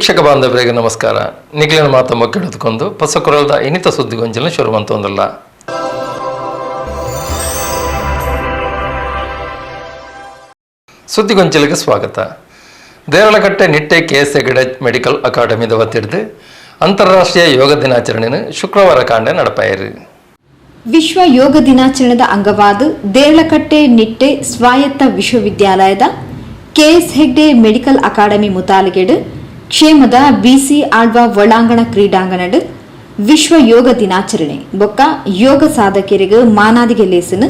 ವೀಕ್ಷಕ ಬಾಂಧವರಿಗೆ ನಮಸ್ಕಾರ. ನಿಗ್ಲಿನ ಮಾತು ಮೊಗ್ಗೆಳೆದುಕೊಂಡು ಪಸಕುರಲ್ದ ಇನಿತ ಸುದ್ದಿಗೊಂಜಲ ಶುರುವಂತೊಂದಲ್ಲ ಸುದ್ದಿಗೊಂಚಲಿಗೆ ಸ್ವಾಗತ. Deralakatte Nitte K S Hegde medical ಅಕಾಡೆಮಿದ ವತಿಡ್ದು ಅಂತಾರಾಷ್ಟ್ರೀಯ ಯೋಗ ದಿನಾಚರಣೆಯನ್ನು ಶುಕ್ರವಾರ ಕಾಂಡೆ ನಡಪಾಯಿರಿ. ವಿಶ್ವ ಯೋಗ ದಿನಾಚರಣೆದ ಅಂಗವಾದ ದೇರಳಕಟ್ಟೆ ನಿಟ್ಟೆ ಸ್ವಾಯತ್ತ ವಿಶ್ವವಿದ್ಯಾಲಯದ K S Hegde medical academy ಮುತಾಲಗೆಡು ಕ್ಷೇಮದ ಬಿಸಿ ಆಳ್ವ ಒಳಾಂಗಣ ಕ್ರೀಡಾಂಗಣಡ್ ವಿಶ್ವ ಯೋಗ ದಿನಾಚರಣೆ ಬೊಕ್ಕ ಯೋಗ ಸಾಧಕರಿಗೆ ಮಾನಾದಿಗೆ ಲೇಸನು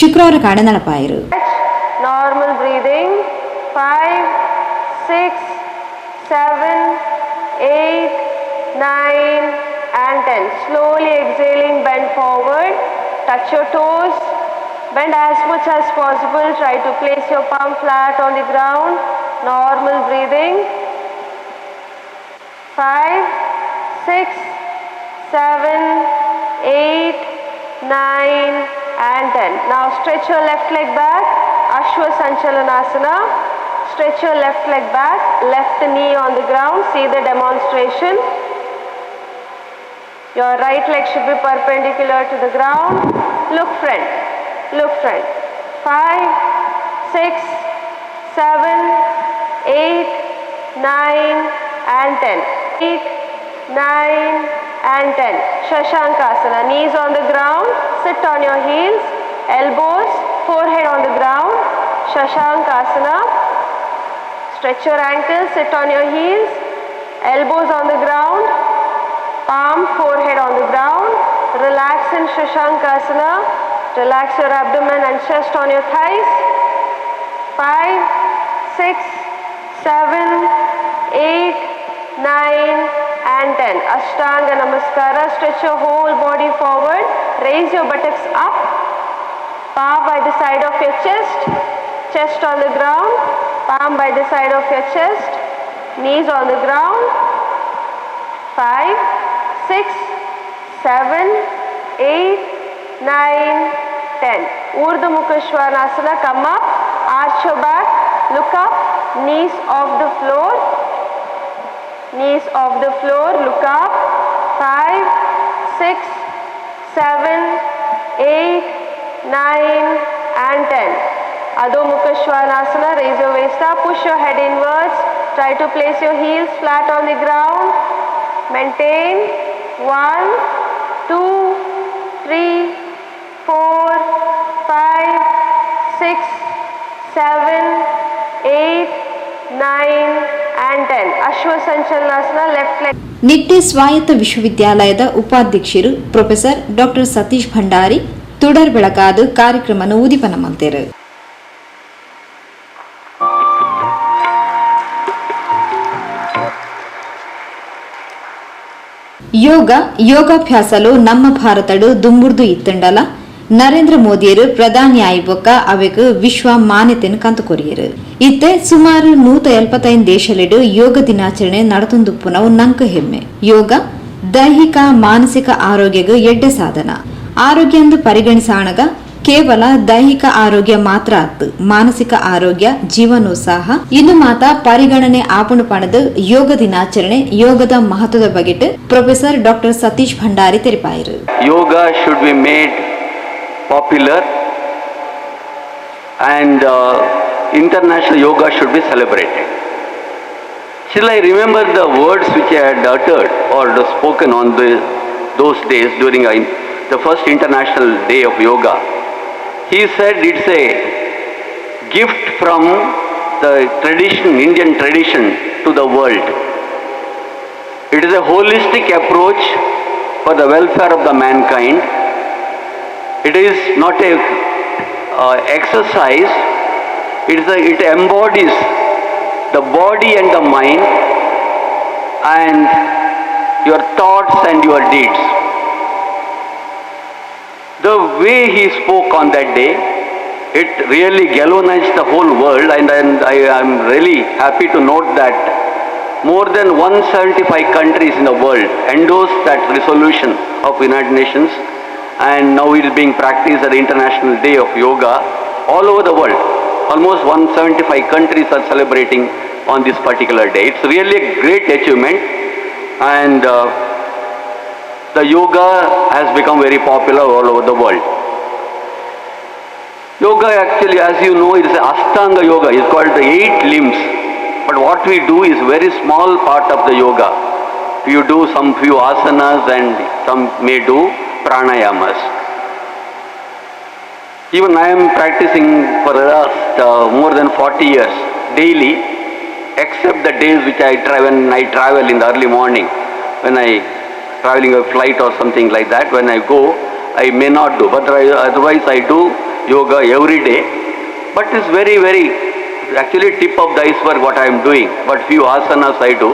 ಶುಕ್ರವಾರ ಕಾಣೆ ನಡಪಾಯರು normal breathing. Five, six, seven, eight, nine, and ten. Slowly exhaling, bend forward. Touch your toes. Bend as much as possible. Try to place your palm flat on the ground. Normal breathing. Five, six, seven, eight, nine, and ten. Now stretch your left leg back. Ashwa Sanchalanasana. Stretch your left leg back. Left knee on the ground. See the demonstration. Your right leg should be perpendicular to the ground. Look front. Look front. Five, six, seven, eight, nine, and ten. Eight, nine, and ten. Shashankasana. Knees on the ground. Sit on your heels. Elbows, forehead on the ground. Shashankasana. Stretch your ankles. Sit on your heels. Elbows on the ground. Palm, forehead on the ground. Relax in Shashankasana. Relax your abdomen and chest on your thighs. Five, six, seven, eight, nine, and ten. Ashtanga Namaskara. Stretch your whole body forward. Raise your buttocks up. Palm by the side of your chest. Chest on the ground. Palm by the side of your chest. Knees on the ground. Five, six, seven, eight, nine, ten. Urdhva Mukha Svanasana. Come up. Arch your back. Look up. Knees off the floor knees off the floor, look up, 5, 6, 7, 8, 9 and 10. Adho Mukha Svanasana, raise your waist up, push your head inwards, try to place your heels flat on the ground, maintain, 1, 2, 3, 4, 5, 6, 7, 8, 9, Nitte ಸ್ವಾಯತ್ತ ವಿಶ್ವವಿದ್ಯಾಲಯದ ಉಪಾಧ್ಯಕ್ಷರು professor doctor Satish Bhandari, ತುಡರ್ ಬೆಳಕಾದ ಕಾರ್ಯಕ್ರಮ ಉದಿಪನ ಮಂತೆರು ಯೋಗ ಯೋಗಾಭ್ಯಾಸಲು ನಮ್ಮ ಭಾರತಡು ದುಂಬುರ್ದು ಇತ್ತಂಡಲ. ನರೇಂದ್ರ ಮೋದಿಯರು ಪ್ರಧಾನಿ ಆಯ್ಬೊಕ್ಕ ಅವೆಗ್ ವಿಶ್ವ ಮಾನ್ಯತೆಯನ್ನು ಕಂತುಕೊರಿಯರು. ಇತ್ತೆ ಸುಮಾರು ನೂತ ಎಲ್ಪತ್ತೈದು ದೇಶಲೆಡು ಯೋಗ ದಿನಾಚರಣೆ ನಡತೊಂದುಪ್ಪುನವು ನಂಕ ಹೆಮ್ಮೆ. ಯೋಗ, ದೈಹಿಕ, ಮಾನಸಿಕ ಆರೋಗ್ಯಗ ಎಡ್ಡೆ ಸಾಧನ. ಆರೋಗ್ಯ ಎಂದು ಪರಿಗಣಿಸಾಣಗ ಕೇವಲ ದೈಹಿಕ ಆರೋಗ್ಯ ಮಾತ್ರ ಅತ್ತು. ಮಾನಸಿಕ ಆರೋಗ್ಯ ಜೀವನೋತ್ಸಾಹ ಇನ್ನು ಮಾತ ಪರಿಗಣನೆ ಆಪಣು ಪಣದ ಯೋಗ ದಿನಾಚರಣೆ ಯೋಗದ ಮಹತ್ವದ ಬಗೆಟ್ professor doctor Satish Bhandari ತೆರಿಪಾಯರು. Yoga should be made popular and uh, international yoga should be celebrated. Still, I remember the words which I had uttered or spoken on the, those days during the first International Day of Yoga. He said it's a gift from the tradition, Indian tradition, to the world. It is a holistic approach for the welfare of the mankind It is not a uh, exercise, it, is a, it embodies the body and the mind and your thoughts and your deeds. The way he spoke on that day, it really galvanized the whole world and, and I am really happy to note that more than 175 countries in the world endorsed that resolution of United Nations and now it is being practiced at the International Day of Yoga all over the world. Almost 175 countries are celebrating on this particular day. It's really a great achievement and uh, the yoga has become very popular all over the world. Yoga actually, as you know, it is a Ashtanga yoga. It's called the eight limbs. But what we do is very small part of the yoga. You do some few asanas and some may do pranayamas. Even I am practicing for the last uh, more than 40 years daily, except the days which I try when I travel in the early morning, when I traveling a flight or something like that. When I go, I may not do, but otherwise I do yoga every day. But it's very very actually tip of the iceberg what I am doing. But few asanas I do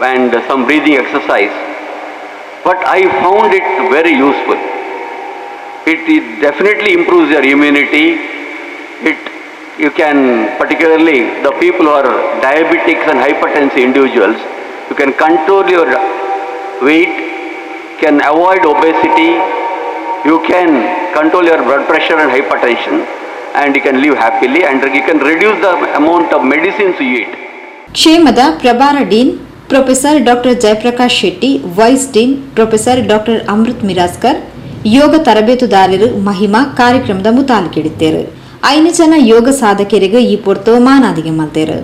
and some breathing exercise But I found it very useful. It, it definitely improves your immunity. It you can particularly the people who are diabetics and hypertensive individuals, you can control your weight, can avoid obesity, you can control your blood pressure and hypertension, and you can live happily, and you can reduce the amount of medicines you eat. ಕ್ಷೇಮದ ಪ್ರಭಾರ dean professor doctor Jayaprakash Shetty vice dean professor doctor Amrit Miraskar yoga ತರಬೇತುದಾರರು ಮಹಿಮಾ ಕಾರ್ಯಕ್ರಮದ ಮುತಾಲಿಕಿಡಿದ್ದೇರು ಐನು ಜನ ಯೋಗ ಸಾಧಕರಿಗೆ ಈ ಪೊರ್ತು ಮಾನಾದಿಗೆ ಮಲ್ತೇರು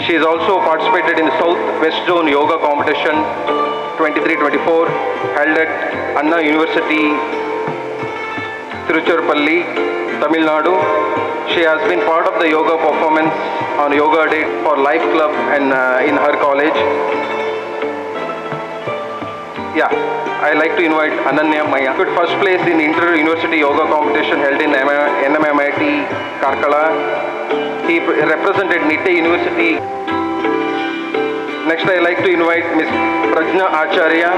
She has also participated in the South West Zone Yoga Competition 23-24 held at Anna University, Tiruchirappalli, Tamil Nadu. She has been part of the yoga performance on Yoga Day for Life Club and uh, in her college. Yeah, I like to invite Ananya Maya. Good first place in inter-university yoga competition held in NMMIT Karkala. He represented Nitte University. Next, I like to invite Ms. Prajna Acharya.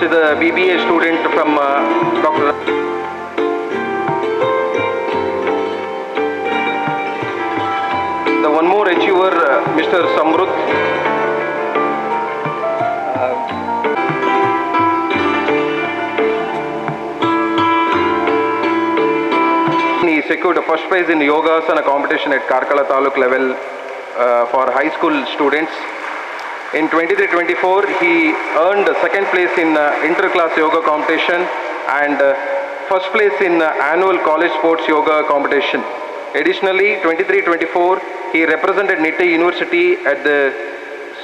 She's a BBA student from uh, Dr. one more achiever, uh, Mr. Samruddh. He secured a first prize in yoga Yogasana competition at Karkala Taluk level uh, for high school students. In 23-24, he earned second place in uh, inter-class yoga competition and uh, first place in uh, annual college sports yoga competition. Additionally, 23-24, he represented Nitte University at the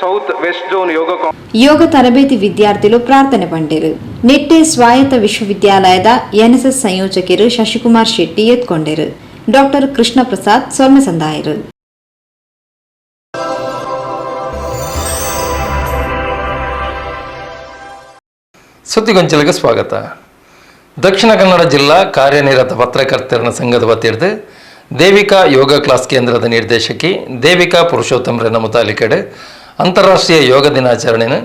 South West Zone Yoga Competition. ಯೋಗ ತರಬೇತಿ ವಿದ್ಯಾರ್ಥಿಗಳು ಪ್ರಾರ್ಥನೆ ಪಂಡಿರು. ನಿಟ್ಟೆ ಸ್ವಾಯತ್ತ ವಿಶ್ವವಿದ್ಯಾಲಯದ NSS ಸಂಯೋಜಕರು ಶಶಿಕುಮಾರ್ ಶೆಟ್ಟಿ ಎತ್ಕೊಂಡರು. Doctor Krishna Prasad ಸೊಲ್ಮೆ ಸಂದಾಯರು. ಸುದ್ದಿಗೊಂಚಲಿಗೆ ಸ್ವಾಗತ. ದಕ್ಷಿಣ ಕನ್ನಡ ಜಿಲ್ಲಾ ಕಾರ್ಯನಿರತ ಪತ್ರಕರ್ತರ ಸಂಘದ ವತಿರ್ದು ದೇವಿಕಾ ಯೋಗ ಕ್ಲಾಸ್ ಕೇಂದ್ರದ ನಿರ್ದೇಶಕಿ ದೇವಿಕಾ ಪುರುಷೋತ್ತಮರನ್ನ ಮುತಾಲಿಕಡೆ ಅಂತಾರಾಷ್ಟ್ರೀಯ ಯೋಗ ದಿನಾಚರಣೆಯನ್ನು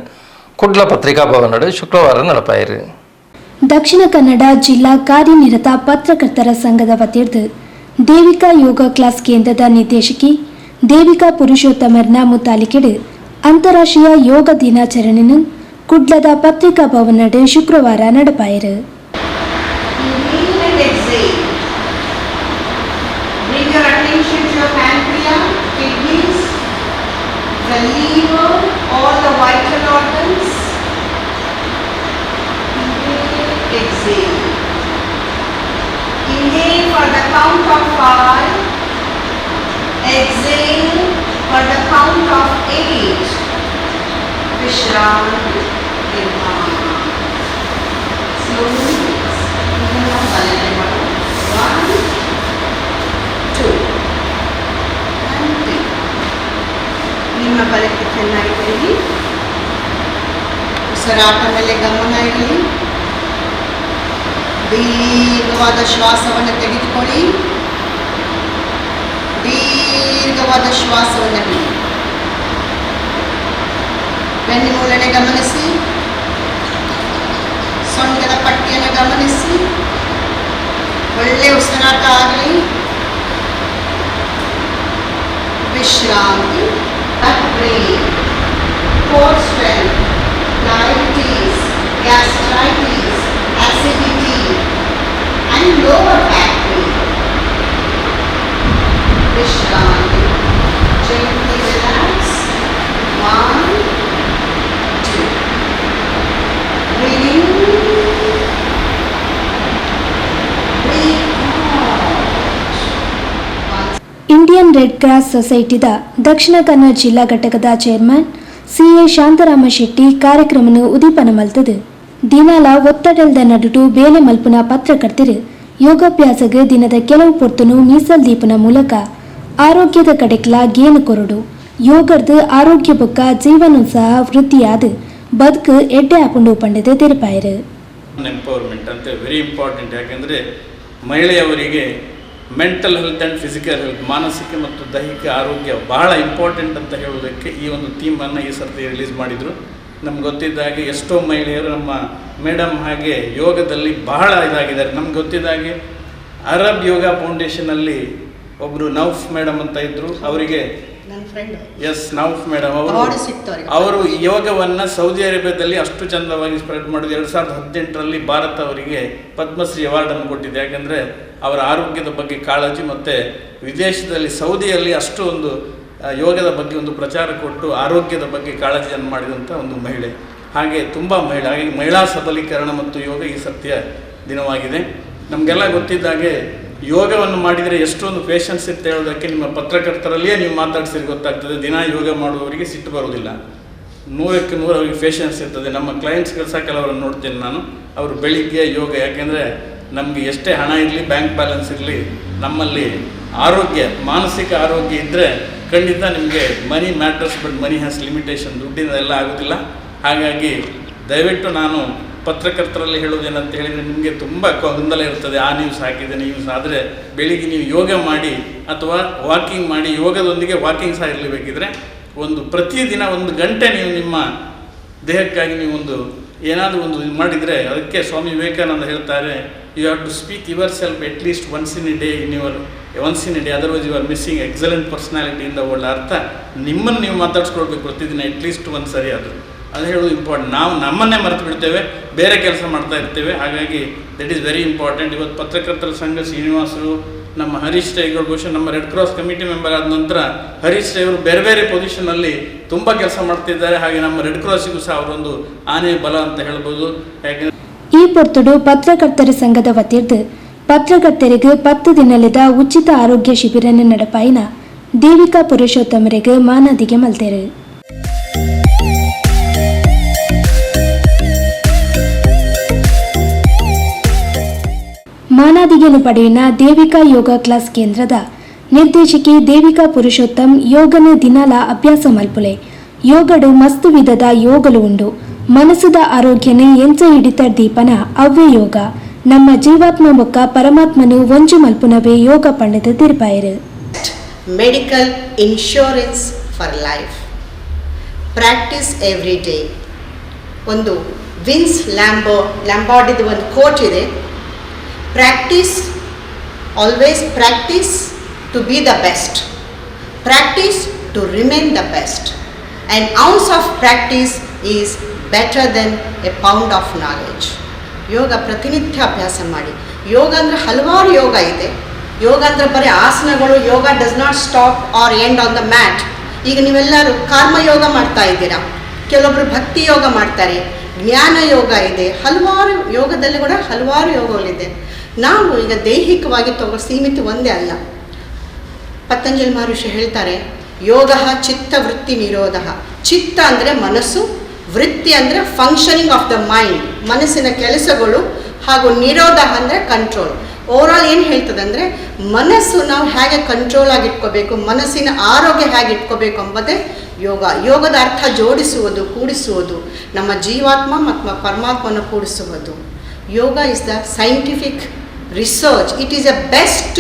ಕುಡ್ಲ ಪತ್ರಿಕಾ ಭವನಡು ಶುಕ್ರವಾರ ನಡಪಾಯಿರು. ದಕ್ಷಿಣ ಕನ್ನಡ ಜಿಲ್ಲಾ ಕಾರ್ಯನಿರತ ಪತ್ರಕರ್ತರ ಸಂಘದ ವತಿರ್ದು ದೇವಿಕಾ ಯೋಗ ಕ್ಲಾಸ್ ಕೇಂದ್ರದ ನಿರ್ದೇಶಕಿ ದೇವಿಕಾ ಪುರುಷೋತ್ತಮರ್ನ ಮುತಾಲಿಕೆಡು ಅಂತಾರಾಷ್ಟ್ರೀಯ ಯೋಗ ದಿನಾಚರಣೆಯನ್ನು ಕುಡ್ಲದ ಪತ್ರಿಕಾ ಭವನಡು ಶುಕ್ರವಾರ ನಡಪಾಯಿರು. should your pancreas, kidneys, the liver, all the vital organs. Inhale, exhale. Inhale for the count of five. Exhale for the count of eight. Vishram, Inhale. Slowly, inhale, balance. ನಿಮ್ಮ ಬಲಕ್ಕೆ ಚೆನ್ನಾಗಿ ಬರೀರಿ ಉಸಿರಾಟ ಮೇಲೆ ಗಮನ ಇರಲಿ ದೀರ್ಘವಾದ ಶ್ವಾಸವನ್ನು ತೆಗೆದುಕೊಳ್ಳಿ ದೀರ್ಘವಾದ ಶ್ವಾಸವನ್ನು ಬಿಡಿ ಬೆನ್ನಿ ಮೂಳೆನೆ ಗಮನಿಸಿ ಸೊಂಟದ ಪಟ್ಟಿಯನ್ನು ಗಮನಿಸಿ ಒಳ್ಳೆ ಉಸಿರಾಟ ಆಗಲಿ ವಿಶ್ರಾಂತಿ but pain, Core strength, diabetes, gastritis, acidity, and lower back pain. Vishrami. Gently relax. One, two. Breathe. Indian red cross ಸೊಸೈಟಿದ Dakshina Kannada ಜಿಲ್ಲಾ ಘಟಕದ chairman C A Shantarama Shetty ಕಾರ್ಯಕ್ರಮನು ಉದೀಪನ ಮಲ್ತದು. ದಿನಾಲ ಒತ್ತಡಲ್ದ ನಡುಟು ಬೇಲೆ ಮಲ್ಪುನ ಪತ್ರಕರ್ತರು ಯೋಗಾಭ್ಯಾಸಗ ದಿನದ ಕೆಲವು ಪೊರ್ತುನು ಮೀಸಲ್ ದೀಪನ ಮೂಲಕ ಆರೋಗ್ಯದ ಕಡೆಕ್ಲ ಗೇನು ಕೊರಡು. ಯೋಗರ್ದು ಆರೋಗ್ಯ ಬೊಕ್ಕ ಜೀವನ ಸಹ ವೃತ್ತಿಯಾದ ಬದುಕು ಎಡ್ಡೆ ಹಾಕೊಂಡು ಪಂಡದೆ ತೆರಪಾಯರು. ಎಂಪವರ್ಮೆಂಟ್ ಅಂತ ವೆರಿ ಇಂಪಾರ್ಟೆಂಟ್ ಯಾಕೆಂದರೆ ಮಹಿಳೆಯವರಿಗೆ mental health and physical health ಮಾನಸಿಕ ಮತ್ತು ದೈಹಿಕ ಆರೋಗ್ಯ ಬಹಳ ಇಂಪಾರ್ಟೆಂಟ್ ಅಂತ ಹೇಳೋದಕ್ಕೆ ಈ ಒಂದು ಥೀಮನ್ನು ಈ ಸರ್ತಿ ರಿಲೀಸ್ ಮಾಡಿದರು. ನಮ್ಗೆ ಗೊತ್ತಿದ್ದ ಹಾಗೆ ಎಷ್ಟೋ ಮಹಿಳೆಯರು ನಮ್ಮ ಮೇಡಮ್ ಹಾಗೆ ಯೋಗದಲ್ಲಿ ಬಹಳ ಇದಾಗಿದ್ದಾರೆ. ನಮ್ಗೆ ಗೊತ್ತಿದ್ದ ಹಾಗೆ ಅರಬ್ ಯೋಗ ಫೌಂಡೇಶನಲ್ಲಿ ಒಬ್ಬರು ನೌಫ್ ಮೇಡಮ್ ಅಂತ ಇದ್ದರು ಅವರಿಗೆ ನನ್ನ ಫ್ರೆಂಡ್ ಎಸ್ ನೌಫ್ ಮೇಡಮ್ ಅವರು ಸಿಕ್ತು ಅವ್ರಿಗೆ. ಅವರು ಯೋಗವನ್ನು ಸೌದಿ ಅರೇಬಿಯಾದಲ್ಲಿ ಅಷ್ಟು ಚಂದವಾಗಿ ಸ್ಪ್ರೆಡ್ ಮಾಡಿದ್ರು. ಎರಡು ಸಾವಿರದ ಹದಿನೆಂಟರಲ್ಲಿ ಭಾರತ ಅವರಿಗೆ ಪದ್ಮಶ್ರೀ ಅವಾರ್ಡನ್ನು ಕೊಟ್ಟಿದೆ. ಯಾಕಂದ್ರೆ ಅವರ ಆರೋಗ್ಯದ ಬಗ್ಗೆ ಕಾಳಜಿ ಮತ್ತೆ ವಿದೇಶದಲ್ಲಿ ಸೌದಿಯಲ್ಲಿ ಅಷ್ಟು ಒಂದು ಯೋಗದ ಬಗ್ಗೆ ಒಂದು ಪ್ರಚಾರ ಕೊಟ್ಟು ಆರೋಗ್ಯದ ಬಗ್ಗೆ ಕಾಳಜಿಯನ್ನು ಮಾಡಿದಂಥ ಒಂದು ಮಹಿಳೆ. ಹಾಗೆ ತುಂಬಾ ಮಹಿಳೆ ಹಾಗೆ ಮಹಿಳಾ ಸಬಲೀಕರಣ ಮತ್ತು ಯೋಗ ಈ ಸತ್ಯ ದಿನವಾಗಿದೆ. ನಮಗೆಲ್ಲ ಗೊತ್ತಿದ್ದಾಗೆ ಯೋಗವನ್ನು ಮಾಡಿದರೆ ಎಷ್ಟೊಂದು ಪೇಷನ್ಸ್ ಅಂತ ಹೇಳೋದಕ್ಕೆ ನಿಮ್ಮ ಪತ್ರಕರ್ತರಲ್ಲಿಯೇ ನೀವು ಮಾತಾಡ್ಸಿದ್ರೆ ಗೊತ್ತಾಗ್ತದೆ. ದಿನ ಯೋಗ ಮಾಡುವವರಿಗೆ ಸಿಟ್ಟು ಬರೋದಿಲ್ಲ ನೂರಕ್ಕೆ ನೂರು ಅವರಿಗೆ ಪೇಷನ್ಸ್ ಇರ್ತದೆ. ನಮ್ಮ ಕ್ಲೈಂಟ್ಸ್ ಸಹ ಕೆಲವರನ್ನು ನೋಡ್ತೇನೆ ನಾನು. ಅವರು ಬೆಳಿಗ್ಗೆ ಯೋಗ ಯಾಕೆಂದರೆ ನಮಗೆ ಎಷ್ಟೇ ಹಣ ಇರಲಿ ಬ್ಯಾಂಕ್ ಬ್ಯಾಲೆನ್ಸ್ ಇರಲಿ, ನಮ್ಮಲ್ಲಿ ಆರೋಗ್ಯ, ಮಾನಸಿಕ ಆರೋಗ್ಯ ಇದ್ದರೆ ಖಂಡಿತ ನಿಮಗೆ money matters but money has limitation ದುಡ್ಡಿನ ಎಲ್ಲ ಆಗೋದಿಲ್ಲ. ಹಾಗಾಗಿ ದಯವಿಟ್ಟು ನಾನು ಪತ್ರಕರ್ತರಲ್ಲಿ ಹೇಳೋದೇನಂತ ಹೇಳಿದರೆ ನಿಮಗೆ ತುಂಬ ಗೊಂದಲ ಇರ್ತದೆ, ಆ ನ್ಯೂಸ್ ಹಾಕಿದೆ ನ್ಯೂಸ್ ಆದರೆ ಬೆಳಿಗ್ಗೆ ನೀವು ಯೋಗ ಮಾಡಿ ಅಥವಾ ವಾಕಿಂಗ್ ಮಾಡಿ, ಯೋಗದೊಂದಿಗೆ ವಾಕಿಂಗ್ ಸಹ ಇರಲೇಬೇಕಿದ್ರೆ ಒಂದು ಪ್ರತಿದಿನ ಒಂದು ಗಂಟೆ ನೀವು ನಿಮ್ಮ ದೇಹಕ್ಕಾಗಿ ನೀವು ಒಂದು ಏನಾದರೂ ಒಂದು ಇದು ಮಾಡಿದರೆ ಅದಕ್ಕೆ ಸ್ವಾಮಿ ವಿವೇಕಾನಂದ ಹೇಳ್ತಾರೆ you have to speak yourself at least once in a day in your once in a day otherwise you are missing excellent ಪರ್ಸ್ನಾಲಿಟಿಯಿಂದ ಒಳ್ಳೆ ಅರ್ಥ, ನಿಮ್ಮನ್ನು ನೀವು ಮಾತಾಡಿಸ್ಕೊಳ್ಬೇಕು ಪ್ರತಿದಿನ ಅಟ್ ಲೀಸ್ಟ್ ಒಂದು ಸರಿ ಆದರೂ. ಅದು ಹೇಳೋದು ಇಂಪಾರ್ಟೆಂಟ್ ನಾವು ನಮ್ಮನ್ನೇ ಮರೆತು ಬಿಡ್ತೇವೆ, ಬೇರೆ ಕೆಲಸ ಮಾಡ್ತಾ ಇರ್ತೇವೆ. ಹಾಗಾಗಿ ದಟ್ ಈಸ್ ವೆರಿ ಇಂಪಾರ್ಟೆಂಟ್ ಇವತ್ತು ಪತ್ರಕರ್ತರ ಸಂಘ, ಶ್ರೀನಿವಾಸರು, ನಮ್ಮ ಹರೀಶ್ ರೈಗಳು ಬಹುಶಃ ನಮ್ಮ ರೆಡ್ ಕ್ರಾಸ್ ಕಮಿಟಿ ಮೆಂಬರ್ ಆದ ನಂತರ ಹರೀಶ್ ರೈ ಅವರು ಬೇರೆ ಬೇರೆ ಪೊಸಿಷನಲ್ಲಿ ತುಂಬ ಕೆಲಸ ಮಾಡ್ತಿದ್ದಾರೆ. ಹಾಗೆ ನಮ್ಮ ರೆಡ್ ಕ್ರಾಸಿಗೂ ಸಹ ಅವರೊಂದು ಆನೆ ಬಲ ಅಂತ ಹೇಳ್ಬೋದು. ಯಾಕೆಂದರೆ ಈ ಪೊರ್ತುಡು ಪತ್ರಕರ್ತರ ಸಂಘದ ವತಿಯಿಂದ ಪತ್ರಕರ್ತರಿಗೆ ಪತ್ತು ದಿನಲಿದ ಉಚಿತ ಆರೋಗ್ಯ ಶಿಬಿರನ ನಡಪಾಯಿನ ದೇವಿಕಾ ಪುರುಷೋತ್ತಮರಿಗೆ ಮಾನದಿಗೆ ಮಲ್ತೇರು. ಮಾನಾದಿಗೆನು ಪಡೆಯನ ದೇವಿಕಾ ಯೋಗ ಕ್ಲಾಸ್ ಕೇಂದ್ರದ ನಿರ್ದೇಶಕಿ ದೇವಿಕಾ ಪುರುಷೋತ್ತಮ್ ಯೋಗನ ದಿನಾಲ ಅಭ್ಯಾಸ ಮಲ್ಪುಲೆ. ಯೋಗಡು ಮಸ್ತು ವಿಧದ ಯೋಗಲು ಉಂಡು. ಮನಸ್ಸುದ ಆರೋಗ್ಯನೆ ಎಂಚ ಹಿಡಿತ ದೀಪನ ಅವ್ಯ ಯೋಗ. ನಮ್ಮ ಜೀವಾತ್ಮ ಮುಖ ಪರಮಾತ್ಮನು ಒಂಜು ಮಲ್ಪುನವೇ ಯೋಗ ಪಂಡದ ತಿರುಪಾಯರು. Medical insurance for life practice every day ಒಂದು ವಿನ್ಸ್ ಲ್ಯಾಂಬೋ ಲ್ಯಾಂಬಾಡಿದ ಒಂದು ಕೋಟ್ ಇದೆ. Practice always practice to be the best practice to remain the best and ounce of practice is better than a pound of knowledge yoga ಪ್ರತಿನಿತ್ಯ ಅಭ್ಯಾಸ ಮಾಡಿ ಯೋಗ ಅಂದರೆ ಹಲವಾರು ಯೋಗ ಇದೆ. ಯೋಗ ಅಂದರೆ ಬರೀ ಆಸನಗಳು yoga does not stop or end on the mat ಈಗ ನೀವೆಲ್ಲರೂ ಕರ್ಮಯೋಗ ಮಾಡ್ತಾ ಇದ್ದೀರಾ? ಕೆಲವೊಬ್ಬರು ಭಕ್ತಿ ಯೋಗ ಮಾಡ್ತಾರೆ. ಜ್ಞಾನ ಯೋಗ ಇದೆ. ಹಲವಾರು ಯೋಗದಲ್ಲಿ ಕೂಡ ಹಲವಾರು ಯೋಗಗಳಿದೆ. ನಾವು ಈಗ ದೈಹಿಕವಾಗಿ ತಗೋ ಸೀಮಿತ ಒಂದೇ ಅಲ್ಲ. ಪತಂಜಲಿ ಮಹರ್ಷಿ ಹೇಳ್ತಾರೆ, ಯೋಗ ಚಿತ್ತ ವೃತ್ತಿ ನಿರೋಧ. ಚಿತ್ತ ಅಂದರೆ ಮನಸ್ಸು, ವೃತ್ತಿ ಅಂದರೆ ಫಂಕ್ಷನಿಂಗ್ ಆಫ್ ದ ಮೈಂಡ್ ಮನಸ್ಸಿನ ಕೆಲಸಗಳು ಹಾಗೂ ನಿರೋಧ ಅಂದರೆ ಕಂಟ್ರೋಲ್ ಓವರಾಲ್ ಏನು ಹೇಳ್ತದೆ ಅಂದರೆ ಮನಸ್ಸು ನಾವು ಹೇಗೆ ಕಂಟ್ರೋಲ್ ಆಗಿ ಇಟ್ಕೋಬೇಕು ಮನಸ್ಸಿನ ಆರೋಗ್ಯ ಹೇಗೆ ಇಟ್ಕೋಬೇಕು ಎಂಬುದೇ ಯೋಗ. ಯೋಗದ ಅರ್ಥ ಜೋಡಿಸುವುದು, ಕೂಡಿಸುವುದು, ನಮ್ಮ ಜೀವಾತ್ಮ ಮತ್ತು ಪರಮಾತ್ಮನ ಕೂಡಿಸುವುದು. Yoga is the scientific research. It is a best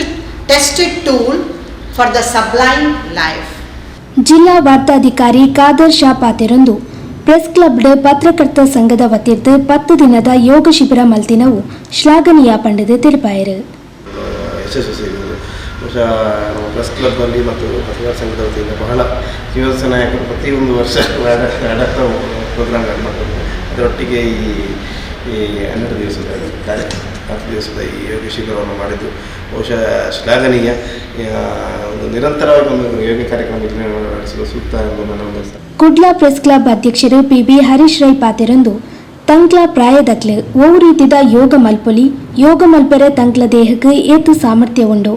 tested tool for the sublime life. ಜಿಲ್ಲಾ ವಾರ್ತಾಧಿಕಾರಿ ಖಾದರ್ ಶಾ ಪಾತಿರೊಂದು ಪ್ರೆಸ್ ಕ್ಲಬ್ಡ್ ಪತ್ರಕರ್ತ ಸಂಘದ ವತಿರ್ದು ಪತ್ತು ದಿನದ ಯೋಗ ಶಿಬಿರ ಮಲ್ತಿನವು ಶ್ಲಾಘನೀಯ ಪಂಡದ ತಿರುಪಾಯರು ಪ್ರೆಸ್ ಕ್ಲಬ್ನಲ್ಲಿ ಮತ್ತು ಪತ್ರಕರ್ತರ ಸಂಘದ ವತಿಯಿಂದ ಬಹಳ ಯುವಸ ನಾಯಕರು ಪ್ರತಿಯೊಂದು ವರ್ಷ ನಡೆಸ್ತಾ ಪ್ರೋಗ್ರಾಮ್ಗಳು ಮಾಡ್ತಾರೆ ಅದರೊಟ್ಟಿಗೆ ಈ ಈ ಹನ್ನೆರಡು ದಿವಸದ ಕಾರ್ಯ ಹತ್ತು ದಿವಸದ ಈ ಯೋಗ ಶಿಬಿರವನ್ನು ಮಾಡಿದ್ದು. ಬಹುಶಃ ಶ್ಲಾಘನೀಯ. ಒಂದು ನಿರಂತರವಾಗಿ ಒಂದು ಯೋಗ ಕಾರ್ಯಕ್ರಮ ನಡೆಸಲು ಸೂಕ್ತ ಎಂದು ನನ್ನ ಕುಡ್ಲಾ ಪ್ರೆಸ್ ಕ್ಲಬ್ ಅಧ್ಯಕ್ಷರು ಪಿ ಬಿ ಹರೀಶ್ ರೈ ಪಾತೆರಂದು ತಂಕ್ಲ ಪ್ರಾಯದಕ್ಲೆ ಓ ರೀತಿದ ಯೋಗ ಮಲ್ಪೊಲಿ ಯೋಗ ಮಲ್ಪರೆ ತಂಕ್ಲ ದೇಹಕ್ಕೆ ಏತು ಸಾಮರ್ಥ್ಯ ಉಂಡು.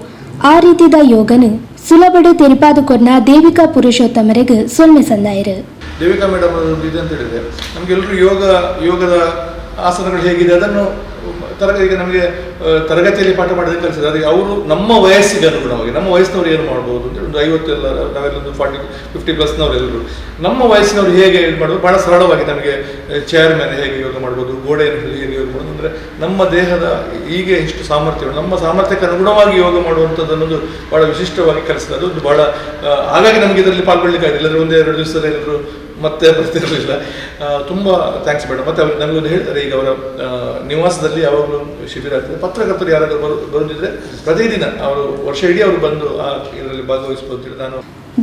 ಆ ರೀತಿದ ಯೋಗನು ಸುಲಭಡೆ ತೆರಿಪಾದು ಕೊರ್ನ ದೇವಿಕಾ ಪುರುಷೋತ್ತಮರಿಗೆ ಸೊನ್ನೆ ಸಂದಾಯರು. ದೇವಿಕಾ ಮೇಡಮ್ ಇದೆ ಅಂತ ಹೇಳಿದೆ ನಮಗೆಲ್ಲರೂ ಯೋಗ ಯೋಗದ ಆಸನಗಳು ಹೇಗಿದೆ ಅದನ್ನು ತರಗ, ಈಗ ನಮಗೆ ತರಗತಿಯಲ್ಲಿ ಪಾಠ ಮಾಡೋದಕ್ಕೆ ಕಲಿಸಿದ್ರೆ ಅದಕ್ಕೆ ಅವರು ನಮ್ಮ ವಯಸ್ಸಿಗೆ ಅನುಗುಣವಾಗಿ ನಮ್ಮ ವಯಸ್ಸಿನವ್ರು ಏನು ಮಾಡ್ಬೋದು ಅಂತ ಒಂದು ಐವತ್ತೆಲ್ಲ ನಾವೆಲ್ಲ ಒಂದು ಫಾರ್ಟಿ ಫಿಫ್ಟಿ ಪ್ಲಸ್ನವರೆಲ್ಲರೂ ನಮ್ಮ ವಯಸ್ಸಿನವ್ರು ಹೇಗೆ ಇದು ಮಾಡೋದು ಭಾಳ ಸರಳವಾಗಿ ನಮಗೆ ಚೇರ್ಮ್ಯಾನ್ ಹೇಗೆ ಯೋಗ ಮಾಡ್ಬೋದು, ಗೋಡೆಯನ್ನು ಹೇಗೆ ಯೋಗ ಮಾಡೋದು ಅಂದರೆ ನಮ್ಮ ದೇಹದ ಈಗ ಎಷ್ಟು ಸಾಮರ್ಥ್ಯ ನಮ್ಮ ಸಾಮರ್ಥ್ಯಕ್ಕೆ ಅನುಗುಣವಾಗಿ ಯೋಗ ಮಾಡುವಂಥದ್ದು ಅನ್ನೋದು ಬಹಳ ವಿಶಿಷ್ಟವಾಗಿ ಕಲಿಸ್ತದೆ ಅದು ಭಾಳ ಹಾಗಾಗಿ ನಮಗೆ ಇದರಲ್ಲಿ ಪಾಲ್ಗೊಳ್ಳಿಕ್ಕೆ ಆಗಿಲ್ಲ ಎರಡು ದಿವಸದಲ್ಲಿ ಎಲ್ಲರೂ ಮತ್ತೆ ಬರ್ತಿರಲಿಲ್ಲ. ತುಂಬ ಥ್ಯಾಂಕ್ಸ್ ಮೇಡಮ್ ಮತ್ತೆ ಅವ್ರು ನಮಗೊಂದು ಹೇಳ್ತಾರೆ, ಈಗ ಅವರ ನಿವಾಸದಲ್ಲಿ ಯಾವಾಗಲೂ ಶಿಬಿರ ಆಗ್ತದೆ. ಪತ್ರಕರ್ತರು ಯಾರಾದರೂ ಬರು, ಬರುದಿದ್ರೆ ಪ್ರತಿದಿನ ಅವರು ವರ್ಷ ಇಡೀ ಅವರು ಬಂದು ಆ ಇದರಲ್ಲಿ ಭಾಗವಹಿಸ್ಬೋದು ನಾನು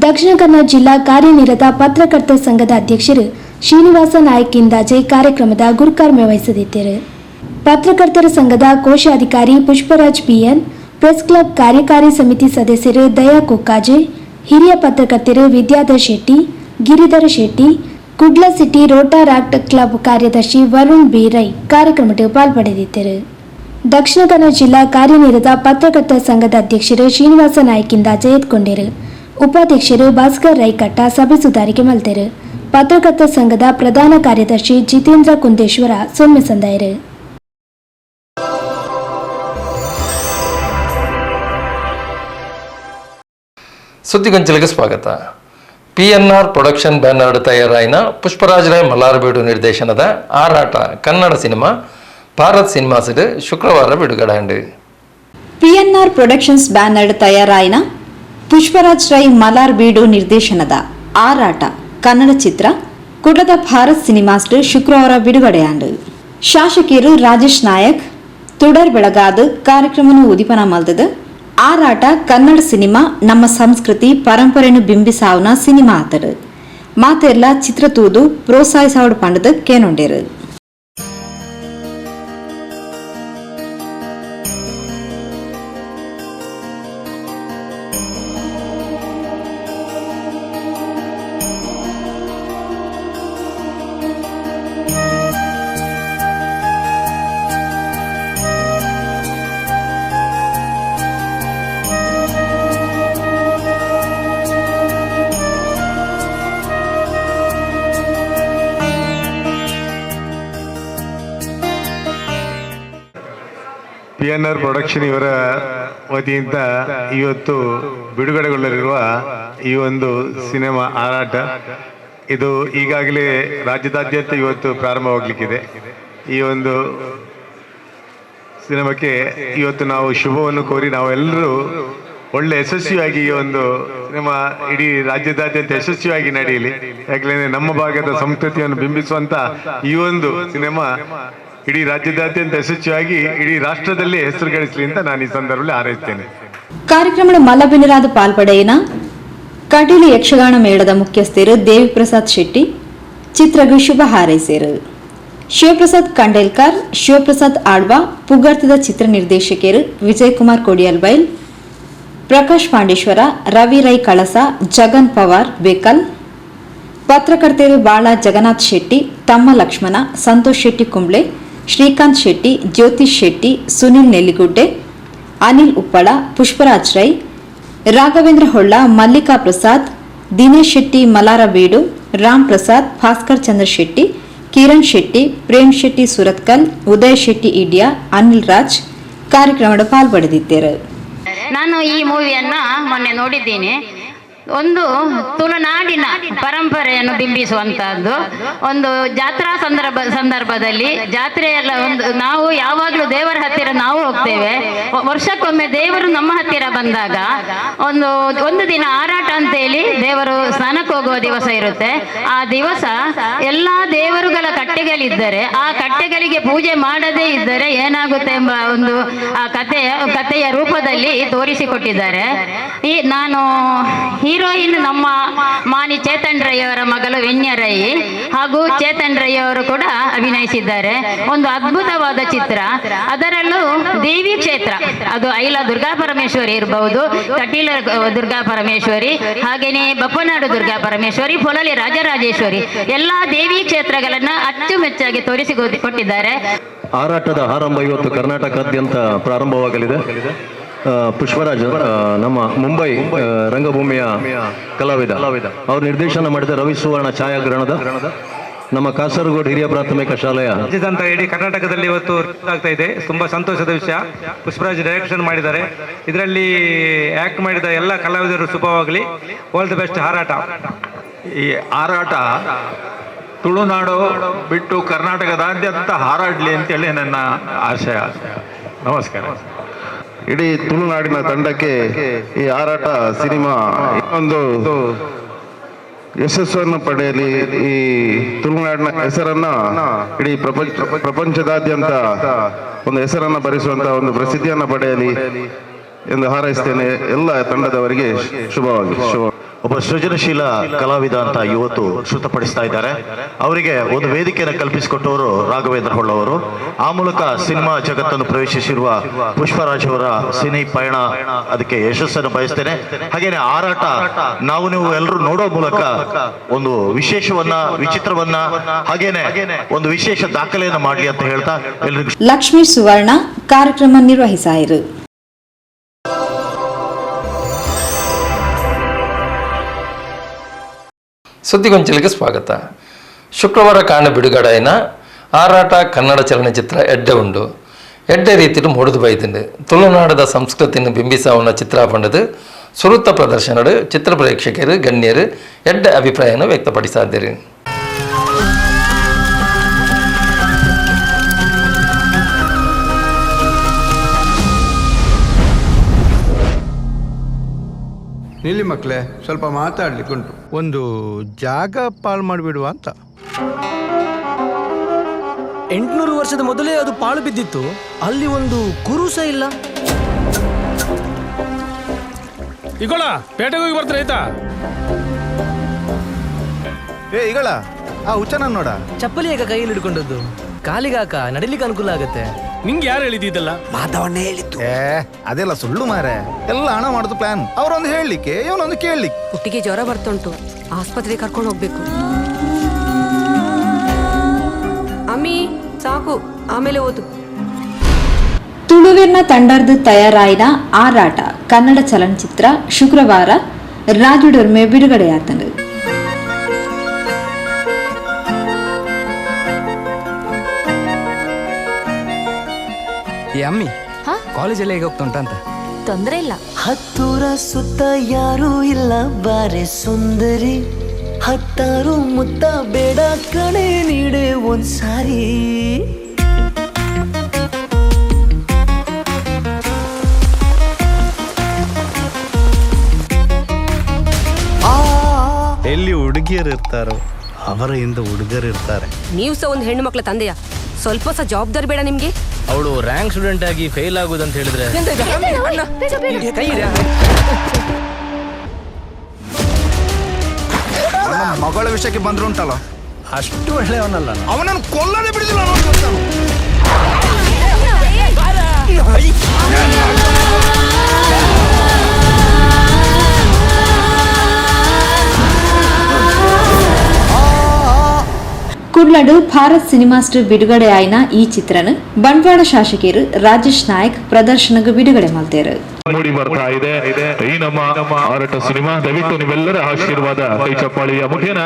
ದಕ್ಷಿಣ ಕನ್ನಡ ಜಿಲ್ಲಾ ಕಾರ್ಯನಿರತ ಪತ್ರಕರ್ತ ಸಂಘದ ಅಧ್ಯಕ್ಷರು ಶ್ರೀನಿವಾಸ ನಾಯ್ಕ್ ಇಂದಾಜೆ ಕಾರ್ಯಕ್ರಮದ ಗುರುಕಾರ್ಮೆ ವಹಿಸದಿದ್ದರು ಪತ್ರಕರ್ತರ ಸಂಘದ ಕೋಶಾಧಿಕಾರಿ ಪುಷ್ಪರಾಜ್ ಪಿಎನ್, ಪ್ರೆಸ್ ಕ್ಲಬ್ ಕಾರ್ಯಕಾರಿ ಸಮಿತಿ ಸದಸ್ಯರು ದಯಾ ಕೊಕ್ಕಾಜೆ, ಹಿರಿಯ ಪತ್ರಕರ್ತರು Vidyadhar Shetty Giridhar Shetty, Kudla city Rotaract club ಕಾರ್ಯದರ್ಶಿ ವರುಣ್ ಬಿ. ರೈ ಕಾರ್ಯಕ್ರಮಕ್ಕೆ ಪಾಲ್ಪಡೆದಿದ್ದರು. ದಕ್ಷಿಣ ಕನ್ನಡ ಜಿಲ್ಲಾ ಕಾರ್ಯನಿರತ ಪತ್ರಕರ್ತ ಸಂಘದ ಅಧ್ಯಕ್ಷರು ಶ್ರೀನಿವಾಸ ನಾಯ್ಕಿಂದ ಜಯತ್ಕೊಂಡರು. ಉಪಾಧ್ಯಕ್ಷರು ಭಾಸ್ಕರ್ ರೈಕಟ್ಟ ಸಭೆ ಸುಧಾರಿಕೆ ಮಲ್ತೆರು. ಪತ್ರಕರ್ತ ಸಂಘದ ಪ್ರಧಾನ ಕಾರ್ಯದರ್ಶಿ ಜಿತೇಂದ್ರ ಕುಂದೇಶ್ವರ ಸೊಮ್ಮೆ ಸಂದಾಯರು. ಸುದ್ದಿಗೊಂಚಲಿಗೆ ಸ್ವಾಗತ. P N R production banner ತಯಾರಾಯಿನ Pushparaj Rai Malarbeedu ನಿರ್ದೇಶನದ ಆರಾಟ ಕನ್ನಡ ಸಿನಿಮಾ, ಭಾರತ್ ಸಿನಿಮಾಸಿಡ್ ಶುಕ್ರವಾರ ಬಿಡುಗಡೆ ಪಿಎನ್ಆರ್ ಪ್ರೊಡಕ್ಷನ್ಸ್ ಬ್ಯಾನರ್ ತಯಾರಾಯಿನ ಪುಷ್ಪರಾಜ್ ರೈ ಮಲಾರ್ ಬೀಡು ನಿರ್ದೇಶನದ ಆರಾಟ ಕನ್ನಡ ಚಿತ್ರ ಕುಟದ ಭಾರತ್ ಸಿನಿಮಾಸ್ ಶುಕ್ರವಾರ ಬಿಡುಗಡೆಯಾಂಡು ಶಾಸಕಿಯರು ರಾಜೇಶ್ ನಾಯಕ್, ತುಡರ್ ಬೆಳಗಾದ ಕಾರ್ಯಕ್ರಮವನ್ನು ಉದಿಪನ ಮಲ್ದದ ಆರಾಟ, ಕನ್ನಡ ಸಿನಿಮಾ, ನಮ್ಮ ಸಂಸ್ಕೃತಿ, ಪರಂಪರೆಯನ್ನು ಬಿಂಬಿಸಾವನ ಸಿನಿಮಾ ಆತರು ಮಾತೆಲ್ಲ ಚಿತ್ರ ತೂದು ಪ್ರೋತ್ಸಾಹಿಸಾವಡು ಪಂಡದ ಕೇನೊಂಡೇರು ಎನ್ ಆರ್ ಪ್ರೊಡಕ್ಷನ್ ಇವರ ವತಿಯಿಂದ ಇವತ್ತು ಬಿಡುಗಡೆಗೊಳ್ಳಲಿರುವ ಈ ಒಂದು ಸಿನಿಮಾ ಹಾರಾಟ. ಇದು ಈಗಾಗಲೇ ರಾಜ್ಯದಾದ್ಯಂತ ಇವತ್ತು ಪ್ರಾರಂಭವಾಗಲಿಕ್ಕಿದೆ. ಈ ಒಂದು ಸಿನಿಮಾಕ್ಕೆ ಇವತ್ತು ನಾವು ಶುಭವನ್ನು ಕೋರಿ ನಾವೆಲ್ಲರೂ ಒಳ್ಳೆ ಯಶಸ್ವಿಯಾಗಿ ಈ ಒಂದು ಸಿನಿಮಾ ಇಡೀ ರಾಜ್ಯದಾದ್ಯಂತ ಯಶಸ್ವಿಯಾಗಿ ನಡೆಯಲಿ. ಯಾಕಂದ್ರೆ ನಮ್ಮ ಭಾಗದ ಸಂಸ್ಕೃತಿಯನ್ನು ಬಿಂಬಿಸುವಂತ ಈ ಒಂದು ಸಿನಿಮಾ ಇಡೀ ರಾಜ್ಯದಾದ್ಯಂತ ಯಶಸ್ವಿಯಾಗಿ ಇಡೀ ರಾಷ್ಟ್ರದಲ್ಲೇ ಹೆಸರು ಗಳಿಸಲಿ ಅಂತ ನಾನು ಈ ಸಂದರ್ಭದಲ್ಲಿ ಹಾರೈಸ್ತೇನೆ. ಕಾರ್ಯಕ್ರಮದ ಮಲ್ಲಬಿನರಾದ ಪಾಲ್ಪಡೆಯನ ಕಟೀಲು ಯಕ್ಷಗಾನ ಮೇಳದ ಮುಖ್ಯಸ್ಥರು ದೇವಿಪ್ರಸಾದ್ ಶೆಟ್ಟಿ, ಚಿತ್ರಗು ಶುಭ ಹಾರೈಸಿದರು ಶಿವಪ್ರಸಾದ್ ಕಂಡೇಲ್ಕರ್, ಶಿವಪ್ರಸಾದ್ ಆಳ್ವಾ, ಪುಗರ್ತದ ಚಿತ್ರ ನಿರ್ದೇಶಕಿಯರು ವಿಜಯಕುಮಾರ್ ಕೊಡಿಯಲ್ಬೈಲ್, ಪ್ರಕಾಶ್ ಪಾಂಡೇಶ್ವರ, ರವಿ ರೈ ಕಳಸ, ಜಗನ್ ಪವಾರ್, ಬೇಕಲ್, ಪತ್ರಕರ್ತೆಯರು ಬಾಳ ಜಗನ್ನಾಥ್ ಶೆಟ್ಟಿ, ತಮ್ಮ ಲಕ್ಷ್ಮಣ, ಸಂತೋಷ್ ಶೆಟ್ಟಿ ಕುಂಬ್ಳೆ ಶ್ರೀಕಾಂತ್ ಶೆಟ್ಟಿ, ಜ್ಯೋತಿಷ್ ಶೆಟ್ಟಿ, ಸುನಿಲ್ ನೆಲ್ಲಿಗುಡ್ಡೆ, ಅನಿಲ್ ಉಪ್ಪಳ, ಪುಷ್ಪರಾಜ್ ರೈ, ರಾಘವೇಂದ್ರ ಹೊಳ್ಳ, ಮಲ್ಲಿಕಾ ಪ್ರಸಾದ್, ದಿನೇಶ್ ಶೆಟ್ಟಿ, ಮಲಾರ ಬೀಡು, ರಾಮ್ ಪ್ರಸಾದ್, ಭಾಸ್ಕರ್ ಚಂದ್ರ ಶೆಟ್ಟಿ, ಕಿರಣ್ ಶೆಟ್ಟಿ, ಪ್ರೇಮ್ ಶೆಟ್ಟಿ ಸುರತ್ಕಲ್, ಉದಯ್ ಶೆಟ್ಟಿ ಇಡಿಯಾ, ಅನಿಲ್ ರಾಜ್ ಕಾರ್ಯಕ್ರಮದ ಪಾಲ್ಪಡೆದಿದ್ದಾರೆ ನಾನು ಈ ಮೂವಿಯನ್ನು ಮೊನ್ನೆ ನೋಡಿದ್ದೀನಿ. ಒಂದು ತುಳುನಾಡಿನ ಪರಂಪರೆಯನ್ನು ಬಿಂಬಿಸುವಂತಹದ್ದು. ಒಂದು ಜಾತ್ರಾ ಸಂದರ್ಭ, ಸಂದರ್ಭದಲ್ಲಿ ಜಾತ್ರೆಯೆಲ್ಲ ಒಂದು ನಾವು ಯಾವಾಗಲೂ ದೇವರ ಹತ್ತಿರ ನಾವು ಹೋಗ್ತೇವೆ. ವರ್ಷಕ್ಕೊಮ್ಮೆ ದೇವರು ನಮ್ಮ ಹತ್ತಿರ ಬಂದಾಗ ಒಂದು ಒಂದು ದಿನ ಆರಾಟ ಅಂತೇಳಿ ದೇವರು ಸ್ನಾನಕ್ಕೆ ಹೋಗುವ ದಿವಸ ಇರುತ್ತೆ. ಆ ದಿವಸ ಎಲ್ಲಾ ದೇವರುಗಳ ಕಟ್ಟೆಗಳಿದ್ದರೆ, ಆ ಕಟ್ಟೆಗಳಿಗೆ ಪೂಜೆ ಮಾಡದೇ ಇದ್ದರೆ ಏನಾಗುತ್ತೆ ಎಂಬ ಒಂದು, ಆ ಕಥೆಯ ಕಥೆಯ ರೂಪದಲ್ಲಿ ತೋರಿಸಿಕೊಟ್ಟಿದ್ದಾರೆ. ಈ, ನಾನು ಹೀರೋಯಿನ್ ನಮ್ಮ ಮಾನಿ ಚೇತನ್ ರೈ ಅವರ ಮಗಳು ವೆನ್ಯರೈ ಹಾಗೂ ಚೇತನ್ ರೈ ಅವರು ಕೂಡ ಅಭಿನಯಿಸಿದ್ದಾರೆ. ಒಂದು ಅದ್ಭುತವಾದ ಚಿತ್ರ. ಅದರಲ್ಲೂ ದೇವಿ ಕ್ಷೇತ್ರ. ಅದು ಐಲ ದುರ್ಗಾ ಪರಮೇಶ್ವರಿ ಇರಬಹುದು ಕಟೀಲ ದುರ್ಗಾ ಪರಮೇಶ್ವರಿ, ಹಾಗೇನೆ ಬಪ್ಪನಾಡು ದುರ್ಗಾ ಪರಮೇಶ್ವರಿ ಪೊಲಲಿ ರಾಜರಾಜೇಶ್ವರಿ ಎಲ್ಲಾ ದೇವಿ ಕ್ಷೇತ್ರಗಳನ್ನ ಅಚ್ಚುಮೆಚ್ಚಾಗಿ ತೋರಿಸಿ ಕೊಟ್ಟಿದ್ದಾರೆ ಹಾರಾಟದ ಆರಂಭ ಇವತ್ತು ಕರ್ನಾಟಕಾದ್ಯಂತ ಪ್ರಾರಂಭವಾಗಲಿದೆ. ಪುಷ್ಪರಾಜ್ ನಮ್ಮ ಮುಂಬೈ ರಂಗಭೂಮಿಯ ಕಲಾವಿದ. ಅವರು ನಿರ್ದೇಶನ ಮಾಡಿದ ರವಿ ಸುವರ್ಣ ಛಾಯಾಗ್ರಹಣದ ನಮ್ಮ ಕಾಸರಗೋಡು ಹಿರಿಯ ಪ್ರಾಥಮಿಕ ಶಾಲೆಯ ಅಂತ ಇಡೀ ಕರ್ನಾಟಕದಲ್ಲಿ ಇವತ್ತು ಆಗ್ತಾ ಇದೆ. ತುಂಬಾ ಸಂತೋಷದ ವಿಷಯ. ಪುಷ್ಪರಾಜ್ ಡೈರೆಕ್ಷನ್ ಮಾಡಿದ್ದಾರೆ. ಇದರಲ್ಲಿ ಆಕ್ಟ್ ಮಾಡಿದ ಎಲ್ಲ ಕಲಾವಿದರು ಶುಭವಾಗಲಿ. ಆಲ್ ದಿ ಬೆಸ್ಟ್ ಹಾರಾಟ. ಈ ಹಾರಾಟ ತುಳುನಾಡು ಬಿಟ್ಟು ಕರ್ನಾಟಕದಾದ್ಯಂತ ಹಾರಾಡ್ಲಿ ಅಂತೇಳಿ ನನ್ನ ಆಶಯ. ನಮಸ್ಕಾರ. ಇಡೀ ತುಳುನಾಡಿನ ತಂಡಕ್ಕೆ ಈ ಹಾರಾಟ ಸಿನಿಮಾ ಒಂದು ಯಶಸ್ಸನ್ನು ಪಡೆಯಲಿ ಈ ತುಳುನಾಡಿನ ಹೆಸರನ್ನ ಇಡೀ ಪ್ರಪಂಚ ಪ್ರಪಂಚದಾದ್ಯಂತ ಒಂದು ಹೆಸರನ್ನ ಭರಿಸುವಂತ ಒಂದು ಪ್ರಸಿದ್ಧಿಯನ್ನ ಪಡೆಯಲಿ. ಎಂದು ಹಾರೈಸ್ತೇನೆ. ಎಲ್ಲ ತಂಡದವರಿಗೆ ಶುಭವಾಗಿ. ಶುಭ ಒಬ್ಬ ಸೃಜನಶೀಲ ಕಲಾವಿದ ಅಂತ ಇವತ್ತು ಶ್ರುತಪಡಿಸ್ತಾ ಇದ್ದಾರೆ. ಅವರಿಗೆ ಒಂದು ವೇದಿಕೆಯನ್ನು ಕಲ್ಪಿಸಿಕೊಟ್ಟವರು ರಾಘವೇಂದ್ರ ಹೊಳ್ಳವರು ಆ ಮೂಲಕ ಸಿನಿಮಾ ಜಗತ್ತನ್ನು ಪ್ರವೇಶಿಸಿರುವ ಪುಷ್ಪರಾಜ್ ಅವರ ಸಿನಿ ಪಯಣ ಅದಕ್ಕೆ ಯಶಸ್ಸನ್ನು ಬಯಸ್ತೇನೆ. ಹಾಗೇನೆ ಆರಾಟ ನಾವು ನೀವು ಎಲ್ಲರೂ ನೋಡೋ ಮೂಲಕ ಒಂದು ವಿಶೇಷವನ್ನ ವಿಚಿತ್ರವನ್ನ ಹಾಗೇನೆ ಒಂದು ವಿಶೇಷ ದಾಖಲೆಯನ್ನು ಮಾಡಲಿ ಅಂತ ಹೇಳ್ತಾ ಎಲ್ರಿಗೂ ಲಕ್ಷ್ಮೀ ಸುವರ್ಣ ಕಾರ್ಯಕ್ರಮ ನಿರ್ವಹಿಸಾಯಿರು. ಸುದ್ದಿಗೊಂಚಲಿಗೆ ಸ್ವಾಗತ. ಶುಕ್ರವಾರ ಕಾಣ ಬಿಡುಗಡೆಯಿನ ಆರಾಟ ಕನ್ನಡ ಚಲನಚಿತ್ರ ಎಡ್ಡೆ ಉಂಡು. ಎಡ್ಡೆ ರೀತಿಲು ಮೂಡಿದು ಬೈದಿಂಡು ತುಳುನಾಡದ ಸಂಸ್ಕೃತಿಯನ್ನು ಬಿಂಬಿಸವನ್ನ ಚಿತ್ರ ಪಂಡದು ಸುರುತ್ತ ಪ್ರದರ್ಶನಡು ಚಿತ್ರ ಪ್ರೇಕ್ಷಕರು, ಗಣ್ಯರು ಎಡ್ಡೆ ಅಭಿಪ್ರಾಯನ ವ್ಯಕ್ತಪಡಿಸಿದ್ದಾರೆ ನಿಲ್ಲಿ ಮಕ್ಕಳೇ ಸ್ವಲ್ಪ ಮಾತಾಡ್ಲಿಕ್ಕುಂಟು ಒಂದು ಜಾಗ ಪಾಳು ಮಾಡಿಬಿಡುವ ಅಂತ. ಎಂಟುನೂರು ವರ್ಷದ ಮೊದಲೇ ಅದು ಪಾಳು ಬಿದ್ದಿತ್ತು. ಅಲ್ಲಿ ಒಂದು ಕುರುಸ ಇಲ್ಲ. ಈಗಳ ಪೇಟೆಗೆ ಹೋಗಿ ಬರ್ತಾರೆ ಆಯ್ತಾ? ಏ ಈಗಳ ಆ ಹುಚ್ಚನ ನೋಡ. ಚಪ್ಪಲಿ ಯಾಕ ಕೈಯಲ್ಲಿ ಹಿಡ್ಕೊಂಡದ್ದು. ಕಾಲಿಗಾಕ ನಡಿಲಿಕ್ಕೆ ಅನುಕೂಲ ಆಗತ್ತೆ. ನಿಂಗೆ ಯಾರು ಹೇಳಿದ್ದಿದ್ದಲ್ಲ ಮಾಧವಣ್ಣ ಹೇಳಿತ್ತು ಏ ಅದೆಲ್ಲ ಸುಳ್ಳು ಮಾರೆ. ಎಲ್ಲ ಹಣ ಮಾಡುದು ಪ್ಲಾನ್ ಅವರೊಂದು ಹೇಳಲಿಕ್ಕೆ ಇವನೊಂದು ಕೇಳಲಿಕ್ಕೆ. ಹುಟ್ಟಿಗೆ ಜ್ವರ ಬರ್ತುಂಟು. ಆಸ್ಪತ್ರೆಗೆ ಕರ್ಕೊಂಡು ಹೋಗ್ಬೇಕು. ಅಮ್ಮಿ ಸಾಕು. ಆಮೇಲೆ ಓದು. ತುಳುವಿನ ತಂಡರ್ದು ತಯಾರಾಯಿನ ಆರಾಟ ಕನ್ನಡ ಚಲನಚಿತ್ರ ಶುಕ್ರವಾರ ರಾಜುಡೊರ್ಮೆ ಬಿಡುಗಡೆಯಾತನು ಅಮ್ಮಿ ಕಾಲೇಜಲ್ಲಿ ಹೇಗೆ ಹೋಗ್ತಾ ಉಂಟಂತ ತೊಂದ್ರೆ ಇಲ್ಲ. ಹತ್ತೂರ ಸುತ್ತ ಯಾರೂ ಇಲ್ಲ ಬಾರೆ ಸುಂದರಿ. ಹತ್ತಾರು ಮುತ್ತ ಬೇಡ ಕಣೆ ನೀಡೆ ಒಂದ್ಸಾರಿ. ಎಲ್ಲಿ ಹುಡುಗಿಯರು ಇರ್ತಾರೋ ಅವರ ಹಿಂದೆ ಹುಡುಗರು ಇರ್ತಾರೆ. ನೀವು ಸಹ ಒಂದು ಹೆಣ್ಣು ಮಕ್ಕಳ ತಂದೆಯ. ಸ್ವಲ್ಪ ಸಹ ಜವಾಬ್ದಾರಿ ಬೇಡ ನಿಮ್ಗೆ. ಅವಳು ರ್ಯಾಂಕ್ ಸ್ಟೂಡೆಂಟ್ ಆಗಿ ಫೇಲ್ ಆಗುದಂತ ಹೇಳಿದ್ರೆ ಮಗಳ ವಿಷಯಕ್ಕೆ ಬಂದ್ರು ಉಂಟಲ್ಲ ಅಷ್ಟು ಒಳ್ಳೆಯವನಲ್ಲ ನಾನು. ಅವನನ್ನು ಕೊಲ್ಲದೆ ಬಿಡುದಿಲ್ಲ ಕುಡ್ಲಡು ಭಾರತ್ ಸಿನಿಮಾಸ್ಟರ್ ಬಿಡುಗಡೆಯಾಯಿನ ಈ ಚಿತ್ರನ ಬಂಟ್ವಾಳ ಶಾಸಕರು ರಾಜೇಶ್ ನಾಯಕ್ ಪ್ರದರ್ಶನಕ್ಕೆ ಬಿಡುಗಡೆ ಮಾಡ್ತಾರೆ. ಮೂಡಿ ಬರ್ತಾ ಇದೆ. ಈ ನಮ್ಮ ಹಾರಾಟ ಸಿನಿಮಾ. ದಯವಿಟ್ಟು ನೀವೆಲ್ಲರ ಆಶೀರ್ವಾದ. ಕೈ ಚಪ್ಪಾಳಿಯ ಮುಖೇನ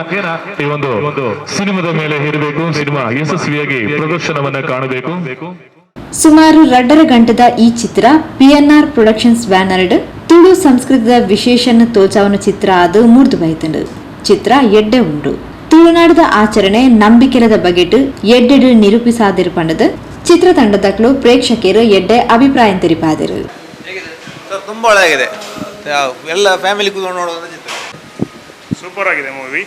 ಈ ಒಂದು ಸಿನಿಮಾದ ಮೇಲೆ ಇರಬೇಕು ಸಿನಿಮಾ ಯಶಸ್ವಿಯಾಗಿ ಪ್ರದರ್ಶನವನ್ನ ಕಾಣಬೇಕು. ಸುಮಾರು ಎರಡರ ಗಂಟದ ಈ ಚಿತ್ರ ಪಿಎನ್ಆರ್ ಪ್ರೊಡಕ್ಷನ್ಸ್ ಬ್ಯಾನರ್ಡ್ ತುಳು ಸಂಸ್ಕೃತದ ವಿಶೇಷನ ತೋಚಾವನ ಚಿತ್ರ ಅದು ಮುರಿದು ಬೈತಂಡು. ಚಿತ್ರ ಎಡ್ಡೆ ಉಂಡು. ತುಳುನಾಡದ ಆಚರಣೆ ನಂಬಿಕೆರದ ಬಗೆಟ್ ಎಡ್ಡೆಡು ನಿರೂಪಿಸಾದಿರು ಪಂಡದು ಚಿತ್ರತಂಡದಕ್ಲು ಪ್ರೇಕ್ಷಕರು ಎಡ್ಡೆ ಅಭಿಪ್ರಾಯ ತೆರಿಪಾದರು ಸರ್ ತುಂಬ ಒಳ್ಳೆಯಾಗಿದೆ. ಎಲ್ಲ ಫ್ಯಾಮಿಲಿ ಕೂತ್ಕೊಂಡು ನೋಡೋದು ಚಿತ್ರ. ಸೂಪರ್ ಆಗಿದೆ ಮೂವಿ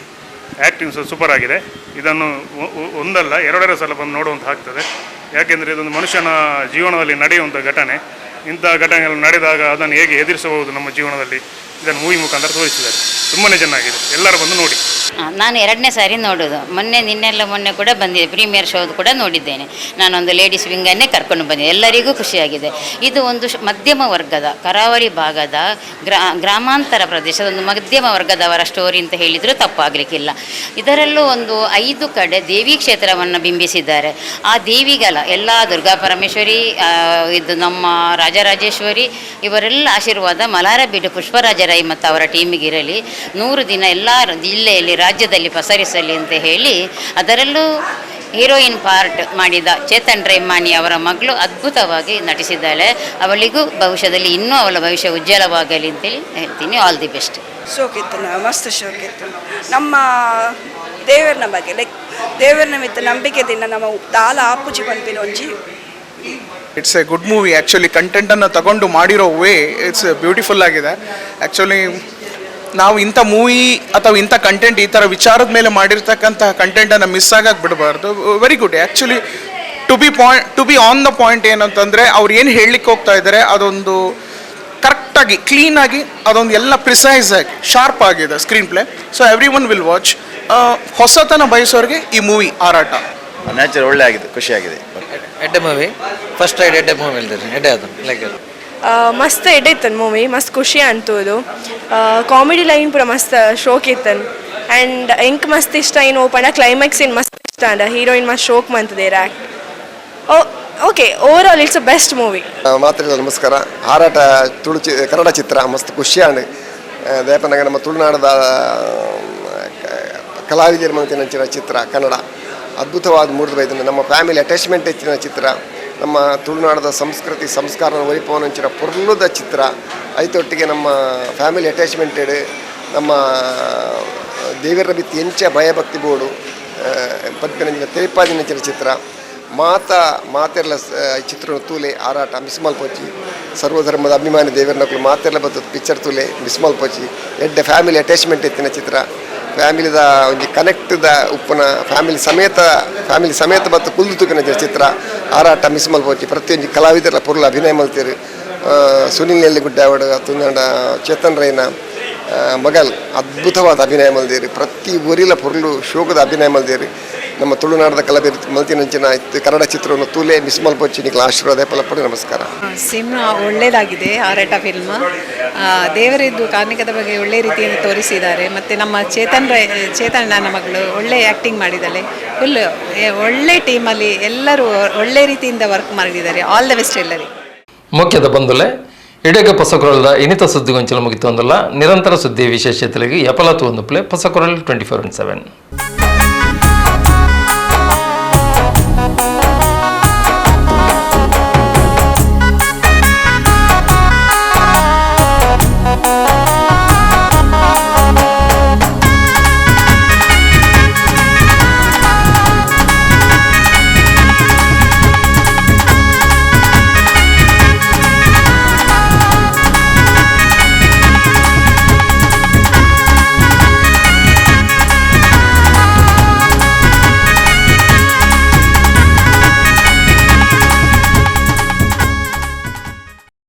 ಆ್ಯಕ್ಟಿಂಗ್ ಸಹ ಸೂಪರ್ ಆಗಿದೆ ಇದನ್ನು ಒಂದಲ್ಲ ಎರಡೆರಡು ಸಲ ಬಂದು ನೋಡುವಂಥ ಆಗ್ತದೆ. ಯಾಕೆಂದರೆ ಇದೊಂದು ಮನುಷ್ಯನ ಜೀವನದಲ್ಲಿ ನಡೆಯುವಂಥ ಘಟನೆ. ಇಂಥ ಘಟನೆಗಳು ನಡೆದಾಗ ಅದನ್ನು ಹೇಗೆ ಎದುರಿಸಬಹುದು ನಮ್ಮ ಜೀವನದಲ್ಲಿ? ಇದನ್ನು ಮೂವಿ ಮುಖಾಂತರ ತೋರಿಸಿದ್ದಾರೆ. ತುಂಬಾ ಚೆನ್ನಾಗಿದೆ. ಎಲ್ಲರೂ ಬಂದು ನೋಡಿ. ನಾನು ಎರಡನೇ ಸಾರಿ ನೋಡೋದು. ಮೊನ್ನೆ, ನಿನ್ನೆಲ್ಲ ಮೊನ್ನೆ ಕೂಡ ಬಂದಿದೆ. ಪ್ರೀಮಿಯರ್ ಶೋದು ಕೂಡ ನೋಡಿದ್ದೇನೆ. ನಾನೊಂದು ಲೇಡೀಸ್ ವಿಂಗನ್ನೇ ಕರ್ಕೊಂಡು ಬಂದಿದ್ದೆ. ಎಲ್ಲರಿಗೂ ಖುಷಿಯಾಗಿದೆ. ಇದು ಒಂದು ಮಧ್ಯಮ ವರ್ಗದ, ಕರಾವಳಿ ಭಾಗದ ಗ್ರಾ, ಗ್ರಾಮಾಂತರ ಪ್ರದೇಶದ ಒಂದು ಮಧ್ಯಮ ವರ್ಗದವರ ಸ್ಟೋರಿ ಅಂತ ಹೇಳಿದರೂ ತಪ್ಪಾಗಲಿಕ್ಕಿಲ್ಲ. ಇದರಲ್ಲೂ ಒಂದು ಐದು ಕಡೆ ದೇವಿ ಕ್ಷೇತ್ರವನ್ನು ಬಿಂಬಿಸಿದ್ದಾರೆ. ಆ ದೇವಿಗಳ, ಎಲ್ಲ ದುರ್ಗಾ ಪರಮೇಶ್ವರಿ ಇದು ನಮ್ಮ ರಾಜರಾಜೇಶ್ವರಿ, ಇವರೆಲ್ಲ ಆಶೀರ್ವಾದ, ಮಲಾರ ಮಲಾರಬೀಡು ಪುಷ್ಪರಾಜ ರೈ ಮತ್ತು ಅವರ ಟೀಮಿಗಿರಲಿ ನೂರು ದಿನ ಎಲ್ಲ ಜಿಲ್ಲೆಯಲ್ಲಿ ರಾಜ್ಯದಲ್ಲಿ ಪಸರಿಸಲಿ ಅಂತ ಹೇಳಿ ಅದರಲ್ಲೂ ಹೀರೋಯಿನ್ ಪಾರ್ಟ್ ಮಾಡಿದ ಚೇತನ್ ರೇಮಾನಿ ಅವರ ಮಗಳು ಅದ್ಭುತವಾಗಿ ನಟಿಸಿದ್ದಾಳೆ. ಅವಳಿಗೂ ಭವಿಷ್ಯದಲ್ಲಿ ಇನ್ನೂ ಅವಳ ಭವಿಷ್ಯ ಉಜ್ವಲವಾಗಲಿ ಅಂತೇಳಿ ಹೇಳ್ತೀನಿ. ಆಲ್ ದಿ ಬೆಸ್ಟ್ ಶೋಕಿತ್ತು ಮಸ್ತ್ ಶೋಕಿತ್ತು. ನಮ್ಮ ದೇವರನ ಬಗ್ಗೆ ಲೈಕ್ ದೇವರನ ಮಿತ್ತ ದಿನ ನಮ್ಮ ದಾಲ ಆಪುಜಿ ಪನ್ಪಿನ ಒಂಜಿ it's a good movie actually ಕಂಟೆಂಟನ್ನು ತಗೊಂಡು ಮಾಡಿರೋ ವೇ ಇಟ್ಸ್ ಬ್ಯೂಟಿಫುಲ್ ಆಗಿದೆ. ಆ್ಯಕ್ಚುಲಿ ನಾವು ಇಂಥ ಮೂವಿ ಅಥವಾ ಇಂಥ ಕಂಟೆಂಟ್ ಈ ಥರ ವಿಚಾರದ ಮೇಲೆ ಮಾಡಿರ್ತಕ್ಕಂಥ ಕಂಟೆಂಟನ್ನು ಮಿಸ್ ಆಗಕ್ಕೆ ಬಿಡಬಾರ್ದು. Very good actually to be point to be on the point ಏನಂತಂದರೆ ಅವ್ರು ಏನು ಹೇಳಲಿಕ್ಕೆ ಹೋಗ್ತಾ ಇದ್ದಾರೆ ಅದೊಂದು ಕರೆಕ್ಟಾಗಿ ಕ್ಲೀನಾಗಿ ಅದೊಂದು ಎಲ್ಲ ಪ್ರಿಸೈಸ್ ಆಗಿ ಶಾರ್ಪ್ ಆಗಿದೆ screenplay so everyone will watch ಹೊಸತನ ಬಯಸೋರಿಗೆ ಈ ಮೂವಿ ಆರಾಟ ನ್ಯಾಚರ್ ಒಳ್ಳೆ ಆಗಿದೆ ಖುಷಿಯಾಗಿದೆ ಎಡ್ಡೆ ಮೂವಿ ಫಸ್ಟ್ ರೈಡ್ ಎಡ್ಡೆ ಮೂವಿ ಎಡ್ಡೆ ಅದು ಲೈಕ್ ಮಸ್ತ್ ಎಡ್ಡೆ ಮೂವಿ, ಮಸ್ತ್ ಖುಷಿ ಅಂತದು ಕಾಮಿಡಿ ಲೈನ್ ಪೂರ ಮಸ್ತ್ ಶೋಕ್ ಇತ್ತನ್ ಆ್ಯಂಡ್ ಎಂಕ್ ಮಸ್ತ್ ಇಷ್ಟ ಏನು ಓಪಣ ಕ್ಲೈಮ್ಯಾಕ್ಸ್ ಏನು ಮಸ್ತ್ ಇಷ್ಟ ಅಂಡ ಹೀರೋಯಿನ್ ಮಸ್ತ್ ಶೋಕ್ ಮಂತದೇರ okay overall it's a best movie ಮಾತ್ರೆ ನಮಸ್ಕಾರ. ಹಾರಾಟ, ತುಳು ಕನ್ನಡ ಚಿತ್ರ, ಮಸ್ತ್ ಖುಷಿಯಾണ് ದೇಪನಾಗ ನಮ್ಮ ತುಳುನಾಡದ ಕಲಾವಿದರ ಮಂತಿನ ಚಿತ್ರ ಕನ್ನಡ. ಅದ್ಭುತವಾದ ಮೂಡಿದ ನಮ್ಮ ಫ್ಯಾಮಿಲಿ ಅಟ್ಯಾಚ್ಮೆಂಟ್ ಹೆಚ್ಚಿನ ಚಿತ್ರ. ನಮ್ಮ ತುಳುನಾಡದ ಸಂಸ್ಕೃತಿ ಸಂಸ್ಕಾರ ಒಲಿಪವನಂಚಿನ ಪೊರ್ಲುದ ಚಿತ್ರ. ಐತೊಟ್ಟಿಗೆ ನಮ್ಮ ಫ್ಯಾಮಿಲಿ ಅಟ್ಯಾಚ್ಮೆಂಟೆಡ್ ನಮ್ಮ ದೇವರ ಬಿತ್ತಿ ಎಂಚ ಭಯಭಕ್ತಿ ಬೋಡು ಪದ್ಮನಂಜಿನ ತೇಪಾದಿನಂಚಿನ ಚಿತ್ರ. ಮಾತ, ಮಾತೆರ್ಲ ಚಿತ್ರ ತೂಲೆ ಆರಾಟ ಮಿಸ್ ಮಲ್ಪೋಚಿ ಸರ್ವಧರ್ಮದ ಅಭಿಮಾನಿ ದೇವರನಕ್ಕಳು ಮಾತೆರ್ಲ ಬತ್ತದ ಪಿಕ್ಚರ್ ತೂಲೆ ಮಿಸ್ ಮಲ್ಪೋಚಿ ಎಡ್ಡೆ ಫ್ಯಾಮಿಲಿ ಅಟ್ಯಾಚ್ಮೆಂಟ್ ಎತ್ತಿನ ಚಿತ್ರ. ಫ್ಯಾಮಿಲಿದ ಒಂಜಿ ದ ಉಪ್ಪುನ ಫ್ಯಾಮಿಲಿ ಸಮೇತ ಫ್ಯಾಮಿಲಿ ಸಮೇತ ಮತ್ತು ಕುಲ್ದು ತುಕಿನ ಚಿತ್ರ ಆರಾಟ ಮಿಸ್ ಮಲ್ಪೋಚಿ ಪ್ರತಿಯೊಂದು ಕಲಾವಿದರ ಪುರ್ಲ ಅಭಿನಯ ಮಲ್ತೀರಿ. ಸುನಿಲ್ ನೆಲ್ಲಿಗುಡ್ಡ ಅವಡ ತುಂದಂಡ ಚೇತನ್ ರೈನ ಮಗಲ್ ಅದ್ಭುತವಾದ ಅಭಿನಯ ಮಲ್ದೇರಿ. ಪ್ರತಿ ಊರಿಲ ಪುರ್ಲು ಶೋಕದ ಅಭಿನಯ ಮಲ್ದೇರಿ. ನಮ್ಮ ತುಳುನಾಡದ ಕಲಾವಿದ ಮಲ್ತಿನಂಚಿನ ಕನ್ನಡ ಚಿತ್ರವನ್ನು ತೂಲೆ ಮಿಸ್ ಮಲ್ಪೋಚಿ ನಿಖಲ ಆಶೀರ್ವಾದ ಪಲಪಡಿ ನಮಸ್ಕಾರ. ಸಿಂಹ ಒಳ್ಳೆಯದಾಗಿದೆ ಆರಾಟ ಫಿಲ್ಮ್ ದೇವರಿದ್ದು ಕಾರ್ಮಿಕದ ಬಗ್ಗೆ ಒಳ್ಳೆ ರೀತಿಯಲ್ಲಿ ತೋರಿಸಿದ್ದಾರೆ. ಮತ್ತು ನಮ್ಮ ಚೇತನ್ ರೈ ಚೇತನ್ ನನ್ನ ಮಗಳು ಒಳ್ಳೆ ಆ್ಯಕ್ಟಿಂಗ್ ಮಾಡಿದ್ದಾಳೆ. ಫುಲ್ ಒಳ್ಳೆ ಟೀಮಲ್ಲಿ ಎಲ್ಲರೂ ಒಳ್ಳೆ ರೀತಿಯಿಂದ ವರ್ಕ್ ಮಾಡಿದ್ದಾರೆ. ಆಲ್ ದ ಬೆಸ್ಟ್ ಎಲ್ಲರಿಗೆ. ಮುಖ್ಯದ ಬಂದುಲೆ ಇಡಗ ಪಸಕೊರಲ್ದ ಇನಿತ ಸುದ್ದಿಗೊಂಚಲು ಮುಗಿತು ಅಂದಲ್ಲ ನಿರಂತರ ಸುದ್ದಿ ವಿಶೇಷತೆಗಳಿಗೆ ಎಪಲತ್ತು ಒಂದು ಪ್ಲೇ ಪಸಕೊರಲ್ ಟ್ವೆಂಟಿ ಫೋರ್ ಇಂಟ್ ಸೆವೆನ್